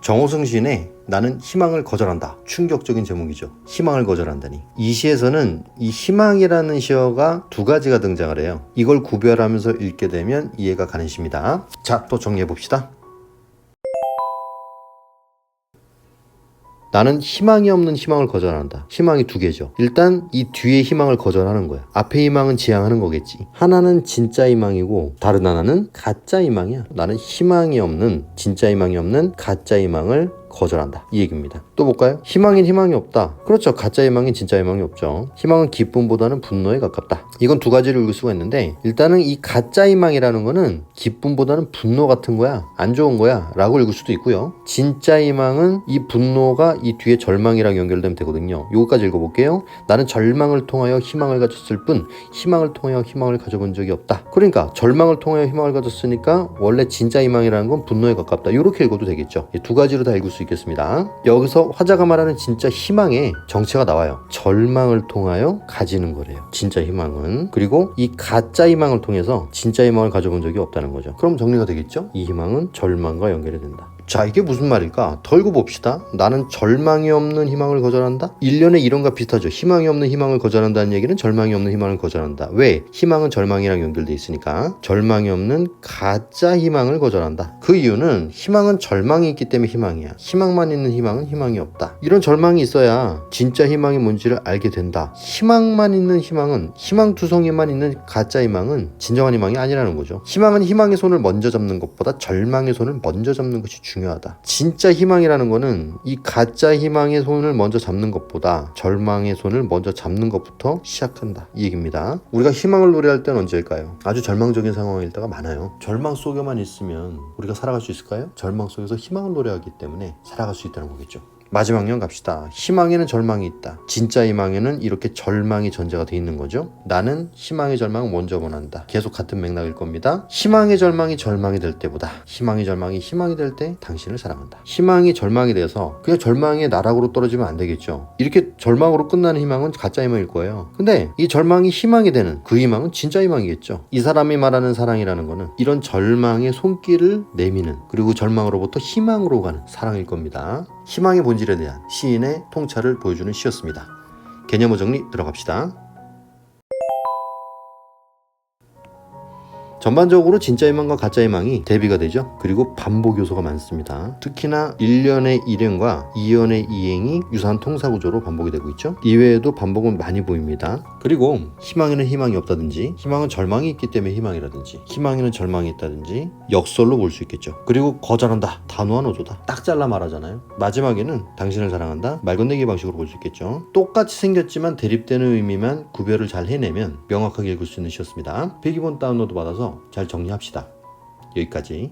정호승 시인의 나는 희망을 거절한다. 충격적인 제목이죠. 희망을 거절한다니. 이 시에서는 이 희망이라는 시어가 두 가지가 등장을 해요. 이걸 구별하면서 읽게 되면 이해가 가는 시입니다. 자, 또 정리해 봅시다. 나는 희망이 없는 희망을 거절한다. 희망이 두 개죠. 일단 이 뒤에 희망을 거절하는 거야. 앞에 희망은 지향하는 거겠지. 하나는 진짜 희망이고 다른 하나는 가짜 희망이야. 나는 희망이 없는 진짜 희망이 없는 가짜 희망을 거절한다. 이 얘기입니다. 또 볼까요? 희망인 희망이 없다. 그렇죠. 가짜 희망인 진짜 희망이 없죠. 희망은 기쁨보다는 분노에 가깝다. 이건 두 가지를 읽을 수가 있는데 일단은 이 가짜 희망이라는 거는 기쁨보다는 분노 같은 거야. 안 좋은 거야. 라고 읽을 수도 있고요. 진짜 희망은 이 분노가 이 뒤에 절망이랑 연결되면 되거든요. 요거까지 읽어볼게요. 나는 절망을 통하여 희망을 가졌을 뿐 희망을 통하여 희망을 가져본 적이 없다. 그러니까 절망을 통하여 희망을 가졌으니까 원래 진짜 희망이라는 건 분노에 가깝다. 이렇게 읽어도 되겠죠. 이두 가지로 다 읽을 수 있겠습니다. 여기서 화자가 말하는 진짜 희망의 정체가 나와요. 절망을 통하여 가지는 거래요. 진짜 희망은. 그리고 이 가짜 희망을 통해서 진짜 희망을 가져본 적이 없다는 거죠. 그럼 정리가 되겠죠? 이 희망은 절망과 연결이 된다. 자, 이게 무슨 말일까? 더 읽어봅시다. 나는 절망이 없는 희망을 거절한다? 1년의 이론과 비슷하죠. 희망이 없는 희망을 거절한다는 얘기는 절망이 없는 희망을 거절한다. 왜? 희망은 절망이랑 연결돼 있으니까. 절망이 없는 가짜 희망을 거절한다. 그 이유는 희망은 절망이 있기 때문에 희망이야. 희망만 있는 희망은 희망이 없다. 이런 절망이 있어야 진짜 희망이 뭔지를 알게 된다. 희망만 있는 희망은 희망투성이만 있는 가짜 희망은 진정한 희망이 아니라는 거죠. 희망은 희망의 손을 먼저 잡는 것보다 절망의 손을 먼저 잡는 것이 중요하다. 진짜 희망이라는 거는 이 가짜 희망의 손을 먼저 잡는 것보다 절망의 손을 먼저 잡는 것부터 시작한다. 이 얘기입니다. 우리가 희망을 노래할 때는 언제일까요? 아주 절망적인 상황일 때가 많아요. 절망 속에만 있으면 우리가 살아갈 수 있을까요? 절망 속에서 희망을 노래하기 때문에 살아갈 수 있다는 거겠죠. 마지막 년 갑시다. 희망에는 절망이 있다. 진짜 희망에는 이렇게 절망이 전제가 돼 있는 거죠. 나는 희망의 절망을 먼저 원한다. 계속 같은 맥락일 겁니다. 희망의 절망이 절망이 될 때보다 희망의 절망이 희망이 될 때 당신을 사랑한다. 희망이 절망이 돼서 그냥 절망의 나락으로 떨어지면 안 되겠죠. 이렇게 절망으로 끝나는 희망은 가짜 희망일 거예요. 근데 이 절망이 희망이 되는 그 희망은 진짜 희망이겠죠. 이 사람이 말하는 사랑이라는 거는 이런 절망의 손길을 내미는 그리고 절망으로부터 희망으로 가는 사랑일 겁니다. 희망의 본질에 대한 시인의 통찰을 보여주는 시였습니다. 개념어 정리 들어갑시다. 전반적으로 진짜 희망과 가짜 희망이 대비가 되죠. 그리고 반복 요소가 많습니다. 특히나 1년의 일행과 2년의 이행이 유사한 통사 구조로 반복이 되고 있죠. 이외에도 반복은 많이 보입니다. 그리고 희망에는 희망이 없다든지 희망은 절망이 있기 때문에 희망이라든지 희망에는 절망이 있다든지 역설로 볼 수 있겠죠. 그리고 거절한다. 단호한 어조다. 딱 잘라 말하잖아요. 마지막에는 당신을 사랑한다. 말 건네기 방식으로 볼 수 있겠죠. 똑같이 생겼지만 대립되는 의미만 구별을 잘 해내면 명확하게 읽을 수 있는 시였습니다. 필기본 다운로드 받아서 잘 정리합시다. 여기까지.